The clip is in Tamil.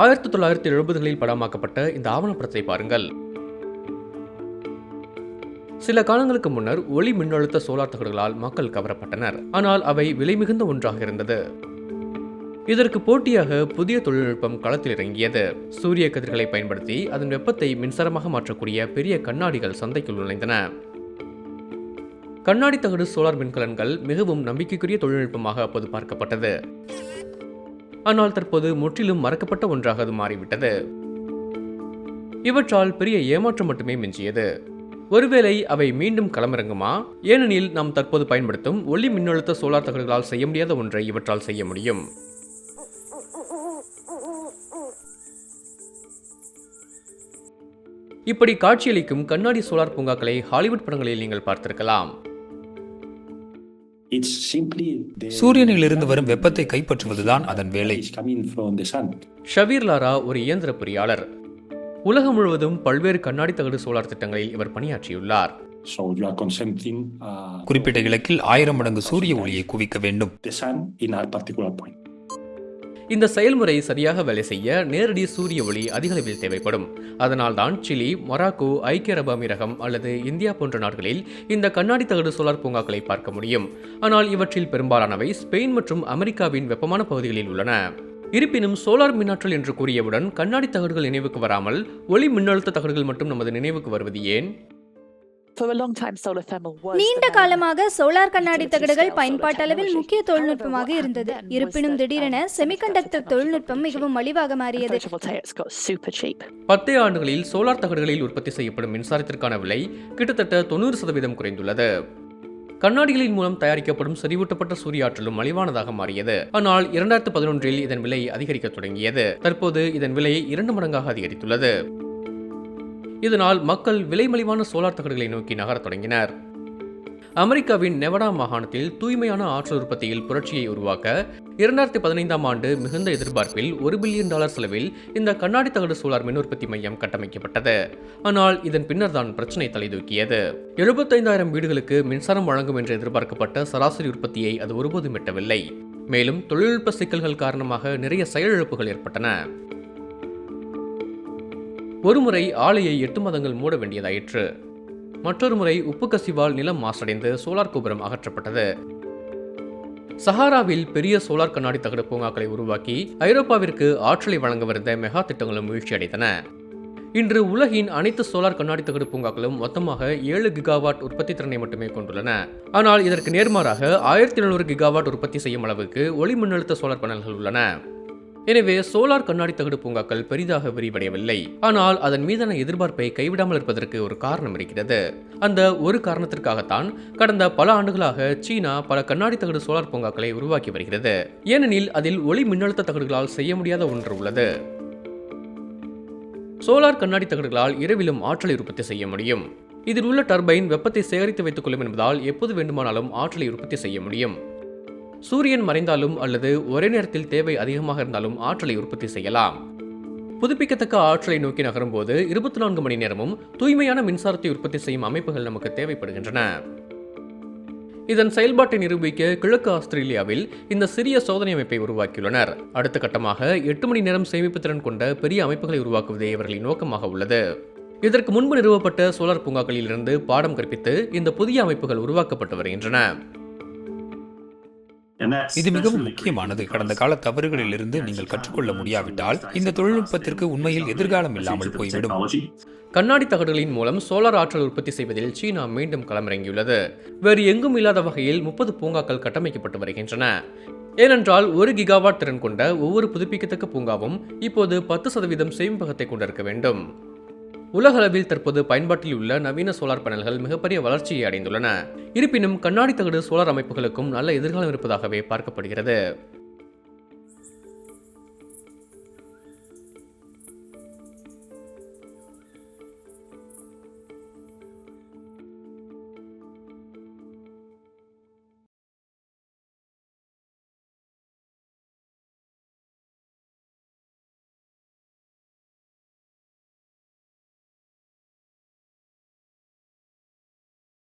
ஆயிரத்தி தொள்ளாயிரத்தி எழுபதுகளில் படமாக்கப்பட்ட இந்த ஆவணப்படத்தை பாருங்கள். சில காலங்களுக்கு முன்னர் ஒளி மின்னழுத்த சோலார் தகடுகளால் மக்கள் கவரப்பட்டனர். ஆனால் அவை விலை மிகுந்த ஒன்றாக இருந்தது. இதற்கு போட்டியாக புதிய தொழில்நுட்பம் களத்தில் இறங்கியது. சூரிய கதிர்களை பயன்படுத்தி அதன் வெப்பத்தை மின்சாரமாக மாற்றக்கூடிய பெரிய கண்ணாடிகள் சந்தைக்குள் நுழைந்தன. கண்ணாடி தகடு சோலார் மின்கலன்கள் மிகவும் நம்பிக்கைக்குரிய தொழில்நுட்பமாக அப்போது பார்க்கப்பட்டது ஆனால் தற்போது முற்றிலும் மறக்கப்பட்ட ஒன்றாக அது மாறிவிட்டது. இவற்றால் பெரிய ஏமாற்றம் மட்டுமே மிஞ்சியது. ஒருவேளை அவை மீண்டும் களமிறங்குமா? ஏனெனில் நாம் தற்போது பயன்படுத்தும் ஒளி மின்னழுத்த சோலார் தகடுகளால் செய்ய முடியாத ஒன்றை இவற்றால் செய்ய முடியும். இப்படி காட்சியளிக்கும் கண்ணாடி சோலார் பூங்காக்களை ஹாலிவுட் படங்களில் நீங்கள் பார்த்திருக்கலாம். சூரியனிலிருந்து வரும் வெப்பத்தை கைப்பற்றுவதுதான் அதன் வேலை. is coming from the sun. Shavir Lara ஒரு இயந்திர பொறியாளர். உலகம் முழுவதும் பல்வேறு கண்ணாடி தகடு சோலார் திட்டங்களில் இவர் பணியாற்றியுள்ளார். So you are concentrating uh, குறிப்பிட்ட இலக்கில் ஆயிரம் மடங்கு சூரிய ஒளியை குவிக்க வேண்டும். இந்த செயல்முறை சரியாக வேலை செய்ய நேரடி சூரிய ஒளி அதிக அளவில் தேவைப்படும். அதனால்தான் சிலி மொராக்கோ ஐக்கிய அரபு அமீரகம் அல்லது இந்தியா போன்ற நாடுகளில் இந்த கண்ணாடி தகடு சோலார் பூங்காக்களை பார்க்க முடியும். ஆனால் இவற்றில் பெரும்பாலானவை ஸ்பெயின் மற்றும் அமெரிக்காவின் வெப்பமான பகுதிகளில் உள்ளன. இருப்பினும் சோலார் மின்னாற்றல் என்று கூறியவுடன் கண்ணாடி தகடுகள் நினைவுக்கு வராமல் ஒளி மின்னழுத்த தகடுகள் மட்டும் நமது நினைவுக்கு வருவது ஏன்? நீண்ட காலமாக சோலார் கண்ணாடி தகடுகள் பயன்பாட்டளவில். முக்கிய தொழில்நுட்பமாக இருந்தது. இருப்பினும் that, திடீரென செமிகண்டக்டர் தொழில்நுட்பம் மிகவும் மலிவாக மாறியது. பத்தே ஆண்டுகளில் சோலார் தகடுகளில் உற்பத்தி செய்யப்படும் மின்சாரத்திற்கான விலை கிட்டத்தட்ட தொண்ணூறு சதவீதம் குறைந்துள்ளது. கண்ணாடிகளின் மூலம் தயாரிக்கப்படும் செறிவூட்டப்பட்ட சூரிய ஆற்றலும் மலிவானதாக மாறியது. ஆனால் இரண்டாயிரத்து பதினொன்றில் இதன் விலை அதிகரிக்க தொடங்கியது. தற்போது இதன் விலை இரண்டு மடங்காக அதிகரித்துள்ளது. இதனால் மக்கள் விலை மலிவான சோலார் தகடுகளை நோக்கி நகரத் தொடங்கினர். அமெரிக்காவின் நெவடா மாகாணத்தில் தூய்மையான ஆற்றல் உற்பத்தியில் புரட்சியை உருவாக்க இரண்டாயிரத்தி பதினைந்தாம் ஆண்டு மிகுந்த எதிர்பார்ப்பில் ஒரு பில்லியன் டாலர் செலவில் இந்த கண்ணாடி தகடு சோலார் மின் உற்பத்தி மையம் கட்டமைக்கப்பட்டது. ஆனால் இதன் பின்னர் தான் பிரச்சனை தலைதூக்கியது. எழுபத்தைந்தாயிரம் வீடுகளுக்கு மின்சாரம் வழங்கும் என்று எதிர்பார்க்கப்பட்ட சராசரி உற்பத்தியை அது ஒருபோதும் எட்டவில்லை. மேலும் தொழில்நுட்ப சிக்கல்கள் காரணமாக நிறைய செயலிழப்புகள் ஏற்பட்டன. ஒருமுறை ஆலையை எட்டு மாதங்கள் மூட வேண்டியதாயிற்று. மற்றொரு முறை உப்பு கசிவால் நிலம் மாசடைந்து சோலார் கோபுரம் அகற்றப்பட்டது. சஹாராவில் பெரிய சோலார் கண்ணாடி தகடு பூங்காக்களை உருவாக்கி ஐரோப்பாவிற்கு ஆற்றலை வழங்க வந்த மெகா திட்டங்களும் வீழ்ச்சியடைந்தன இன்று உலகின் அனைத்து சோலார் கண்ணாடி தகடு பூங்காக்களும் மொத்தமாக ஏழு கிகாவாட் உற்பத்தி திறனை மட்டுமே கொண்டுள்ளன. ஆனால் இதற்கு நேர்மாறாக ஆயிரத்தி எழுநூறு கிகாவாட் உற்பத்தி செய்யும் அளவுக்கு ஒளி மின்னழுத்த சோலார் பேனல்கள் உள்ளன. எனவே சோலார் கண்ணாடி தகடு பூங்காக்கள் பெரிதாக விரிவடையவில்லை. ஆனால் அதன் மீதான எதிர்பார்ப்பை கைவிடாமல் இருப்பதற்கு ஒரு காரணம் இருக்கிறது. அந்த ஒரு காரணத்திற்காகத்தான் கடந்த பல ஆண்டுகளாக சீனா பல கண்ணாடி தகடு சோலார் பூங்காக்களை உருவாக்கி வருகிறது. ஏனெனில் அதில் ஒளி மின்னழுத்த தகடுகளால் செய்ய முடியாத ஒன்று உள்ளது. சோலார் கண்ணாடி தகடுகளால் இரவிலும் ஆற்றலை உற்பத்தி செய்ய முடியும். இதில் உள்ள டர்பைன் வெப்பத்தை சேகரித்து வைத்துக் கொள்ளும் என்பதால் எப்போது வேண்டுமானாலும் ஆற்றலை உற்பத்தி செய்ய முடியும். சூரியன் மறைந்தாலும் அல்லது ஒரே நேரத்தில் தேவை அதிகமாக இருந்தாலும் ஆற்றலை உற்பத்தி செய்யலாம். புதுப்பிக்கத்தக்க ஆற்றலை நோக்கி நகரும்போது இருபத்தி நான்கு மணி நேரமும் தூய்மையான மின்சாரத்தை உற்பத்தி செய்யும் அமைப்புகள் நமக்கு தேவைப்படுகின்றன. இதன் செயல்பாட்டை நிரூபிக்க கிழக்கு ஆஸ்திரேலியாவில் இந்த சிறிய சோதனை அமைப்பை உருவாக்கியுள்ளனர். அடுத்த கட்டமாக எட்டு மணி நேரம் சேமிப்பு திறன் கொண்ட பெரிய அமைப்புகளை உருவாக்குவதே இவர்களின் நோக்கமாக உள்ளது. இதற்கு முன்பு நிறுவப்பட்ட சோலார் பூங்காக்களில் இருந்து பாடம் கற்பித்து இந்த புதிய அமைப்புகள் உருவாக்கப்பட்டு வருகின்றன. இது மிகவும் முக்கியமானது. கடந்த கால தவறுகளிலிருந்து நீங்கள் கற்றுக்கொள்ள முடியாவிட்டால் இந்த தொழில்நுட்பத்திற்கு உண்மையில் எதிர்காலம் இல்லாமல் போய்விடும். கண்ணாடி தகடுகளின் மூலம் சோலார் ஆற்றல் உற்பத்தி செய்வதில் சீனா மீண்டும் களமிறங்கியுள்ளது. வேறு எங்கும் இல்லாத வகையில் முப்பது பூங்காக்கள் கட்டமைக்கப்பட்டு வருகின்றன. ஏனென்றால் ஒரு கிகாவாட் திறன் கொண்ட ஒவ்வொரு புதுப்பிக்கத்தக்க பூங்காவும் இப்போது பத்து சதவீதம் சேமிப்பகத்தை கொண்டிருக்க வேண்டும். உலகளவில் தற்போது பயன்பாட்டில் உள்ள நவீன சோலார் பேனல்கள் மிகப்பெரிய வளர்ச்சியை அடைந்துள்ளன. இருப்பினும் கண்ணாடி தகடு சோலார் அமைப்புகளுக்கும் நல்ல எதிர்காலம் இருப்பதாகவே பார்க்கப்படுகிறது.